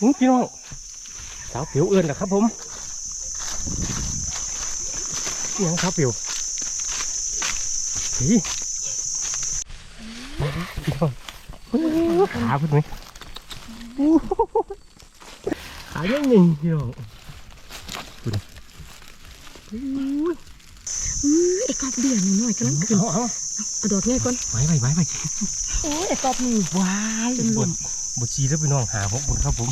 อื้อพี่น้องสาวเปียวเอื้อนนะครับผมอิหยังสาวเปียวผีพี่น้องอื้อขาเพิ่นไหมอู้หูขายังหนึ่งพี่น้องดูนะอู้ยอื้อไอ้กอบเดือนหน่อยกำลังขึ้นเอาเอาเอาดอกง่ายก่อนไม้ไปไม้ไปโอ้ยไอ้กอบนี่ว้ายเป็นลบมด บดชีแล้วพี่น้องหาผมบดครับผม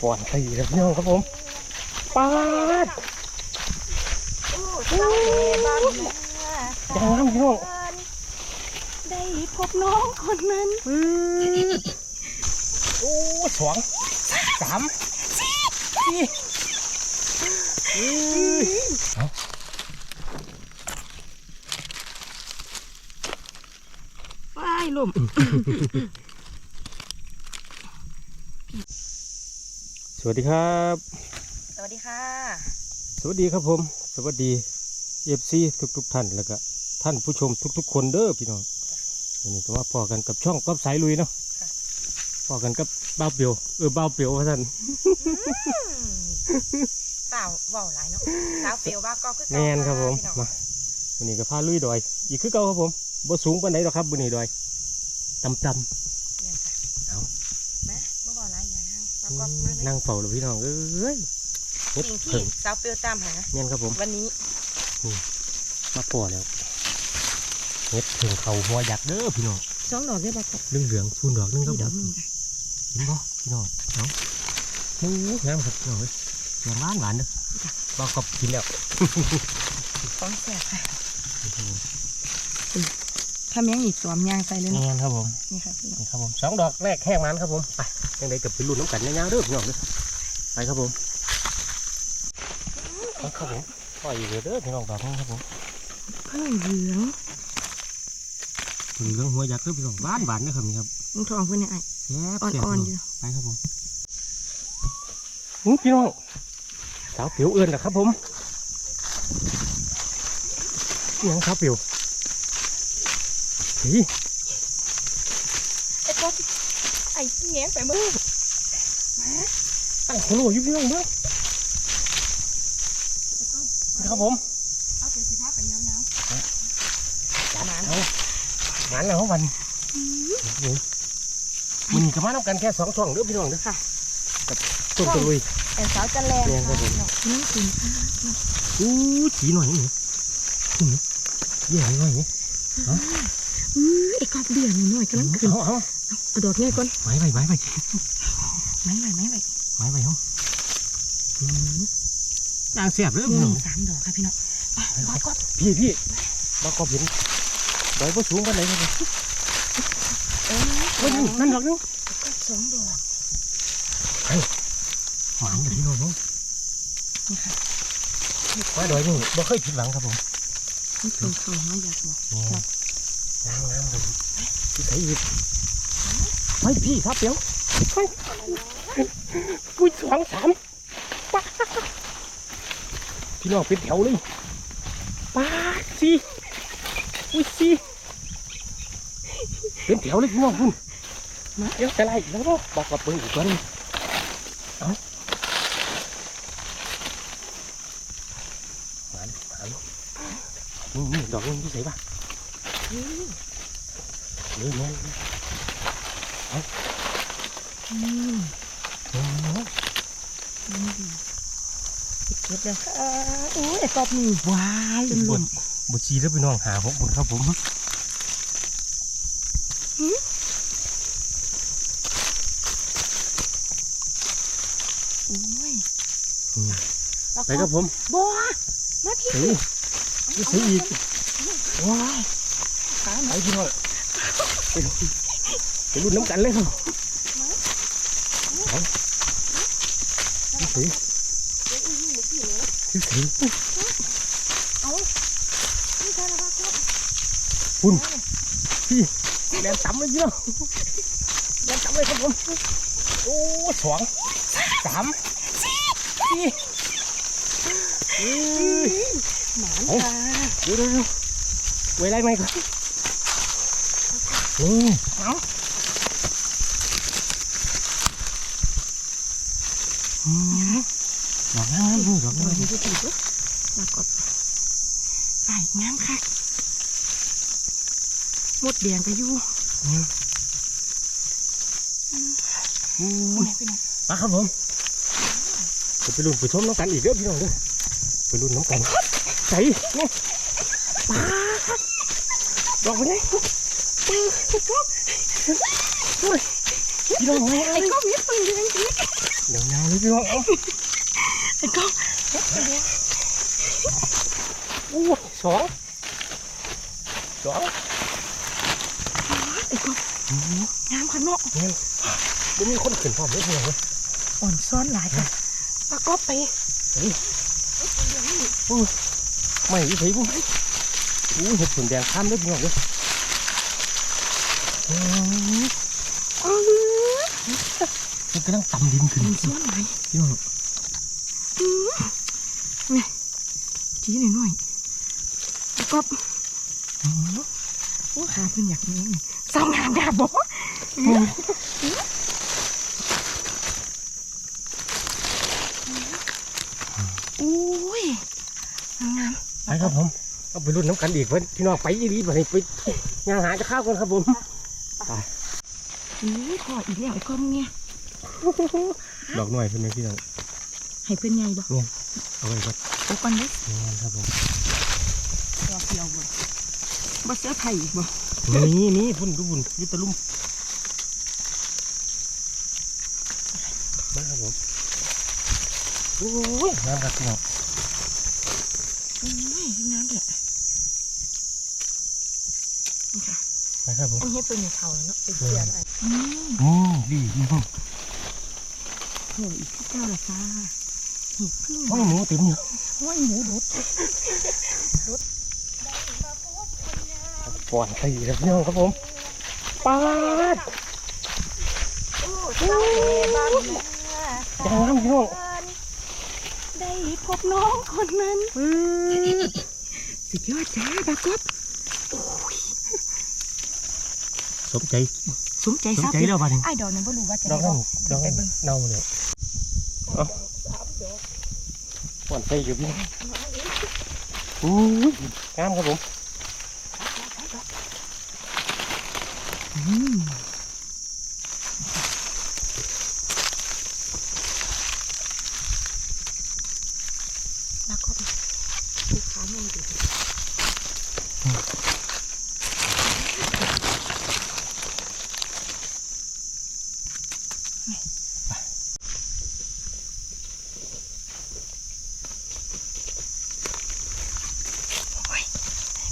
ปอนตีแล้วพี่น้องครับผมปาดเจ้าแม่บ้านยังน้ำพี่น้องได้พบน้องคนนั้นโอ้สองสามสี่อื้อเอา ว้าย ลมสวัสดีครับ สวัสดีค่ะ สวัสดีครับผม สวัสดีเอฟซีทุกๆท่านแล้วก็ท่านผู้ชมทุก ๆ คนเด้อพี่น้องวันนี้ก็มาพอกันกับช่องก๊อฟสายลุยเนาะพอกันกับบ้าวเปียวเออบ้าวเปียวว่าท่านเปล่าเว่าหลายเนาะสาวเปียวว่าก็คือแมนครับผมมาวันนี้ก็พาลุยดอย อีกคือเก่าครับผมบ่สูงปานไหนหรอกครับบนนี้ดอย ต่ำแม่นจ้ะเอามาเมื่อก่อนหลายอย่างห้างแล้วๆก็มาเลยนั่งเฝ้าเลยพี่น้องเอ้ยเฮ็ดสิ่งที่เพิ่งสาวเปียวตามหาแม่นครับผมวันนี้มาปอแล้วเฮ็ดถึงเขาหัวยักษ์เด้อพี่น้องสองดอกได้บักเรื่องเหลืองพูนดอกหนึงครับดผอกมหนึงจ้ะเห็นบ่พี่น้องเอาหมูงามครับพี่น้องเอ้ยแกงหวานหวานเด้อบ่กอบกินแล้วของแสบค่ะ ถ้าแมงอีกสวมยางใส่เลยแม่เนาะนครับผมนี่ค่ะพี่น้องนี่ครับผมสองดอกแรกแห้งมันครับผมไปยังไงกับไปรุ่นน้ำกันยาวๆเด้อพี่น้องเด้อไปครับผมไปครับผมปล่อยอยู่เด้อพี่น้องดอกนี้ครับผมเพิ่งเหลืองถึงเรื่องหัวยักษ์เด้อพี่น้องหวานหวานนะครับนี่ครับมึงทองเพื่อนเนี่ยไอ้แซ่บอ่แซ่บอนๆอยู่ไปครับผมอื้อพี่น้องสาวเปียวเอื้อนนะครับผมอิหยังสาวเปียว ผีไอ้กอบไอ้แง้มไปมือตั้งโคโลอยู่พี่น้องเด้อนี่ครับผมเอาไปสีผ้าไปยาวจัดเอาหมันแล้ววันมันก็มาทำกันแค่สองช่องเด้อพี่น้องเด้อๆค่ะต้นตะลุยไอ้สาวจะแรงแรงครับผมนี่กินอู้จีหน่อยนี่นี่เยี่ยมหน่อยนี่อื้อ ไอ้กอบเดือนหน่อยกำลังขึ้นเอาเอาเอาดอกง่ายก่อนไม้ไปไม้ไปไม่ไหวไม่ไหวไม้ไปเฮาอืมนางเสียบเด้อหพี่น้องนึ่งสามดอกค่ะพี่น้องไปรอก่อนพี่พี่บ้ากอบเห็นดอยบ่สูงปานไหนครับเอ้ยเฮ้ยนั่นดอกนึงก็สองดอกหมันกับพี่น้องเนาะนี่ค่ะว่าดอยนี่บ่เคยผิดหวังครับผมนี่เป็นเขาหัวอยากบอกนี่ งามงามครับผมพี่ใส่อีกไปพี่ครับเดี๋ยวไปกูสองสามป้าดพี่น้องเป็นแถวเลยป้าดสี่อุ้ยสี่เป็นแถวเลยพี่น้องคุณมาเดี๋ยวจะไล่แล้วก็บอกกับเปิ้ลอีกตัวหนึงเอาหมันหมันนี่นี่ดอกนี้ที่ใส่ป่ะนี่ นี่นี่อืมนี่เก็บเลยค่ะอู้ไอ้กอบนี่ว้ายเป็นลบมดบดชีแล้วพี่น้องหาผมบุญครับผมโอ้ยไปครับผมบัวมาพี่เฮ้ยนี่ใส่อีกว้าย ขาไปพี่น้องไปไปรุ่นน้ำกันเลยครับนี่สินี่สิเอานี่ค่ะแล้วก็คุณพี่แรงต่ำเลยพี่น้องแรงต่ำเลยครับผมโอ้สองสามสี่อื้อหมานเอ้าค่ะเดี๋ยวเดี๋ยวเดี๋ยวไว้ไล่ไหมก่อน นี่เอาดอกงามนี่ดอกงามดูดีดูมากดใส่งามค่ะมดเดียงก็อยู่มาครับผมไปลุ้นไปชมน้องกันอีกเยอะพี่น้องเด้อไปลุ้นน้องกันใส่ดอกไปไหน พี่น้องไอ้ก้องมีปืนเลยจริงเดี๋ยวยาวเลยพี่น้องไอ้ก้องโอ้สองสองไอ้ก้องอืมงามขนาดเนี่ยบ่มีคนขึ้นพร้อมเลยพี่น้องเว้ยอ่อนซ้อนหลายค่ะปรากฏไปไม่อีไผบุ้ยอู้เห็ดผลแดงข้ามเลยพี่น้องเว้ย มเออมันกำลังต่ำดินขึ้นอ่อนซ้อนหลายพี่น้องจีหน่อยหน่อยๆแล้วก็อืมโอ้ขาเพิ่นอยากเลี้ยงนี่เศร้างามงามบ่อุ้ยงามไปครับผมเอาไปรุ่นน้ำกันอีกเพื่อนพี่น้องไปยี่ดีไปไปย่างหาจะข้าวกันครับผม อุ้ยพออีกแล้วไอ้ก้อมเนี่ยดอกหน่อยเพื่อนไหมพี่น้องให้เพิ่นใหญ่บ่เอาไว้ครับโอ้ก่อนเด้อนี่ครับผมดอกเดียวบ่บ่เสื้อไผ่อีกบ่นี่นี่พุ่นดูบุญอยุตะลุ่มมาครับผมโอ้ยน้ำครับพี่น้อง อุ้ยงามเด้อนี่ค่ะ ไป ครับผมอันนี้เป็นเท่าแล้วเนาะเป็นเสียอะไรอืมโอ้ดีพี่น้องโหอีกที่เก้าละค่ะเห็ดพึ่งโอ้ยหมูเต็มอยู่ห้อยหมูรดปอนตีแล้วพี่น้องครับผมปาดโอ้เจ้าแม่บ้านยังน้ำพี่น้องได้พบน้องคนนั้นสุดยอดจ้าบากบ สมใจสมใจสมทราบใจแล้วบ้านไอ้ดอกนั้นบ่รู้ว่าจะดอกได้นั้บ่นดอกนั้นเน่าเลยเอาปอนตีอยู่พี่น้องโอ้ยงามครับผมอืมบากบดูขาหน่อยดิ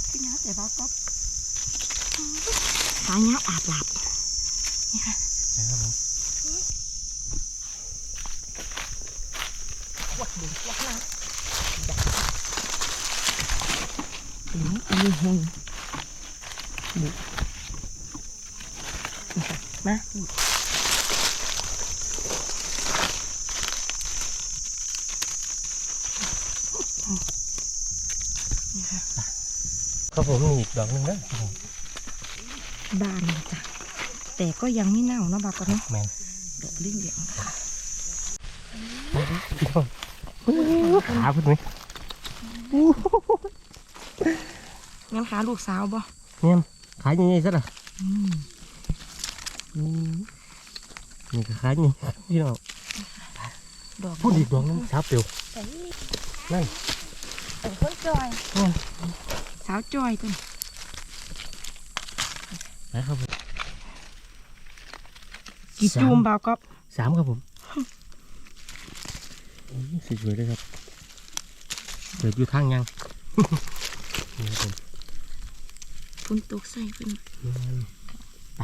พี่น้าแต่บากบขาเนี้ยอาบหลับนี่ค่ะ นะครับผม วัดดูวัดน้ำอืมอันนี้หงดูนี่ค่ะมานี่ค่ะครับผมนี่อีกดอกหนึงนะบานเลยจ้ะแต่ก็ยังไม่เน่าเนาะบากก็เนาะแมนดอกลิ้นเหลืองค่ะพี่น้อง ขาเพิ่นไหมงั้นขาลูกสาวบ่เนี่ยขาใหญ่ๆซะละอืมอืมนี่ก็ขาใหญ่พี่น้องดอกพูดอีกดอกหนึงสาวเปลวนั่นเป็นคนจอยอืมสาวจอยตัวนี้นะครับผมกี่จูมบาวก็สามครับผม อืมสวยๆเลยครับเปิดอยู่ทางยังนี่ครับผมฝนตกใส่เพิ่นไป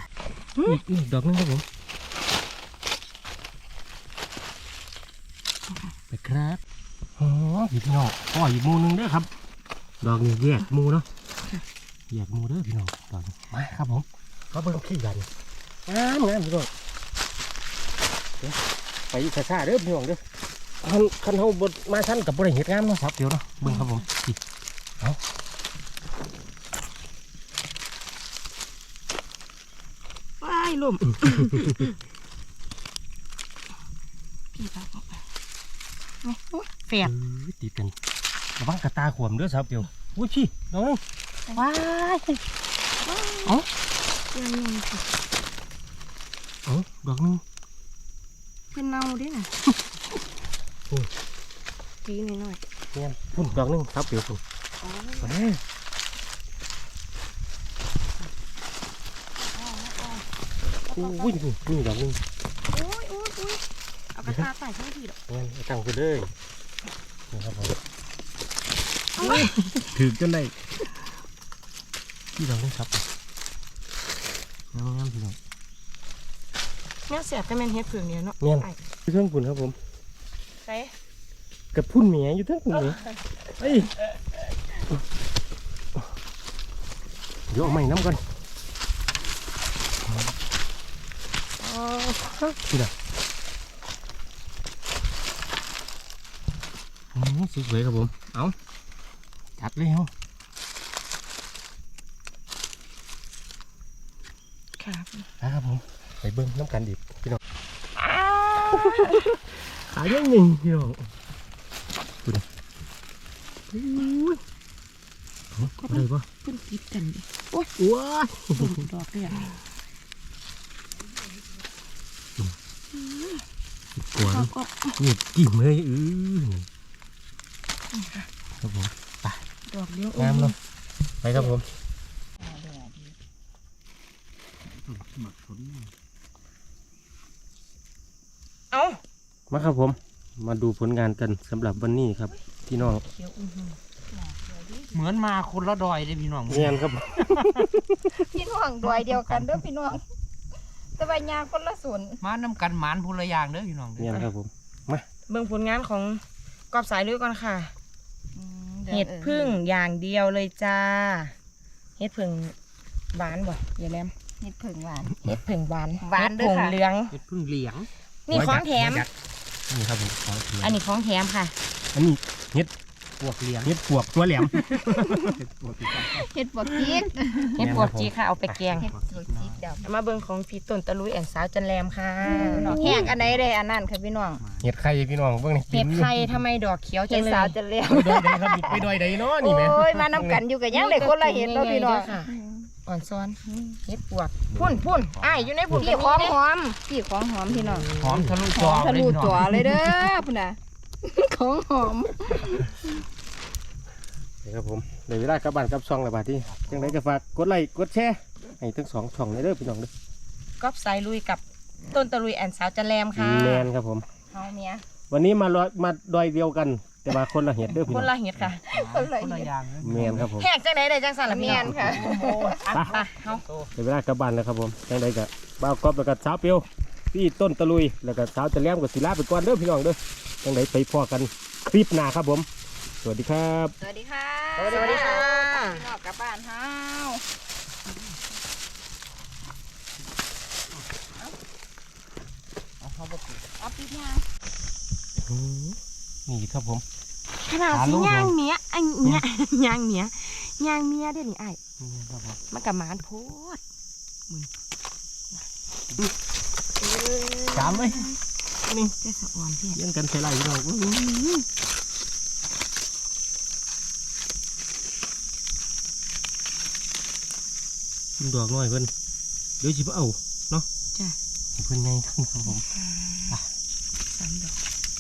อีกอีกดอกหนึงครับผมไปครับอ๋อพี่น้องอ๋ออีกหมูหนึงเด้อครับ ดอกนี้แยกหมูเนาะแยกหมูเด้อพี่น้องดอกนี้มาครับผมเขาเบิ่งขี้กันงามงามพี่น้องเดี๋ยวไปช้าๆเด้อพี่น้องเด้อ คันคันเฮาบดมาชั้นกับบริเห็ดงามเนาะครับเดี๋ยวเนาะเบิ่งครับผมนี่ว้ายลมพี่บาวก็ไงโอ้ยแฝดเอ้ยติดกันระวังกระตาขวมเด้อสาวเปียวอุ้ยพี่น้องนึงว้ายยังยังสิเอ้าดอกหนึงเพิ่นเน่าเด้วยน่ะ โอ้ยตีหน่อยเนี่ยพุ่นดอกหนึงสาวเปียวพุ่นๆอ๋อมาเด้ออุ้ยนี่นี่ดอกหนึงโอ้ยโอ้ยโอ้ยเอากระตาใส่ทั้งทีดอกเนี่ยเอาตั้งไปเลยนะครับผมถือจนได้พี่ดอกหนึงครับงามๆพี่น้องเนี่ยเสียบก็แม่นเฮ็ดเผือกเนี่ยเนาะแม่นไอ้เครื่องปุ่นครับผม ใส่กับพุ่นเมียอยู่ทั้งปุ่นเลยเฮ้ยเดี๋ยวเอาใหม่น้ำก่อนนี่นะอืมสุดเลยครับผม เอาจัดเลยเฮาครับครับผม ไปเบิ้งน้ำกันดิบพี่น้อง ขายยังหนึ่งพี่น้องดูนะอุ้ยเอะไรปะเพิ่นกิดกันดิว้ายดอกเลยอะกวนี่กิ่มเลยอือครับผมดอกเดียวงามเนาะไปครับผมเอา มาครับผม มาดูผลงานกันสำหรับวันนี้ครับพี่น้องเขียวอื้อหือเหมือนมาคนละดอยเลยพี่น้องเงียนครับ พี่น้องดวยเดียวกันเด้อพี่น้องแต่ว่ายางคนละส่วนมาน้ำกันหมานพูละอย่างเด้อพี่น้องเงียนครับผมเบิ่งผลงานของกอบสายลุยก่อนค่ะเห็ดพึ่งอย่างเดียวเลยจ้าเห็ดพึ่งหวานบ่อย่าแลมเห็ดผึ่งหวานเห็ดพึ่งหวานหวานเด้เห็อผงค่ะเหลืองเห็ดพึ่งเหลียงนี่ของแถม นี่ครับผมของแถมอันนี้ของแถมค่ะ อันนี้เห็ดพวกเหลียงเห็ดปวกตัวแหลมเห็ดบวกจิกเห็ดปวกจีค่ะเอาไปแกงเห็ดบวกจิกดเอามาเบิ่งของพี่ต้นตะลุยแอนสาวจันแรมค่ะำดอกแห้งอันไหนได้อันนั้นค่ะพี่น้องเห็ดไข่พี่น้องเบิ่งนี่เห็ดไข่ทำไมดอกเขียวจัเห็งดเลยสาวจะเลี้ยงไปดอยใดครับไปดอยใดเนาะนี่แม่โอ้ยมาน้ำกันอยู่กับยังเลยคนละเห็ดเนาะพี่น้องค่ะ อ่อนซ้อนเห็ดปวกพุ่นพุ่นอ้ายอยู่ในพุ่นพี่ก็ของมีหเด้อมพี่ของหอมพี่น้องหอมทะลุหจออมทะเลยลุพี่น้องจั่วเลยเด้อพุ่นน่ะของหอมนี่ครับผมในเวลากลับบ้านกลับช่องแล้วบาดที่จังไดก็ฝากกดไลค์กดแชร์ให้ทั้งสองช่องเลยเด้อพี่น้องเด้อกอบสายลุยกับต้นตะลุยแอนสาวจันแรมค่ะแมนครับผมเฮาเมียวันนี้มาลอยมาดอยเดียวกัน แต่มาคนละเห็ดเด้อพี่คน้อนงละเห็ดค่ะคนละคนละเห็ดอย่างเลยแมนครับผม แหกจังไหนได้จังสันละเมีเมียยนนค่ะไปไปเฮาในเวลากลับบ้านแล้วครับผมจังไดก็บ่าวกอบแล้วก็สาวเปียวพี่ต้นตะลุย แล้วก็สาวจะแหลมกับศิลาไปก่อนเด้อพี่น้องเด้อจังไดไปพ่อกันคลิปหน้าครับผม สวัสดีครับ สวัสดีค่ะสวัสดีค่ะ พี่น้องกลับบ้านเฮาเอาเข้าไปปลูกเอาปิดยางนี่ครับผม ขนาดหาลูสิกย่างเมียไอ้เมียย่างเมียย่างเมียเด้อนี่ไอ้ายนี่ครับผมมันกับหมานโพดจามเลยนี่เจ้าสะอ่อนเพี่เลี้ยงกันใส่ไรพี่น้องอื้อกินดอกน้อยเพิ่นเดี๋ยวสิบ่เอาเนาะจ้ะให้เพิ่นไงครับผมไป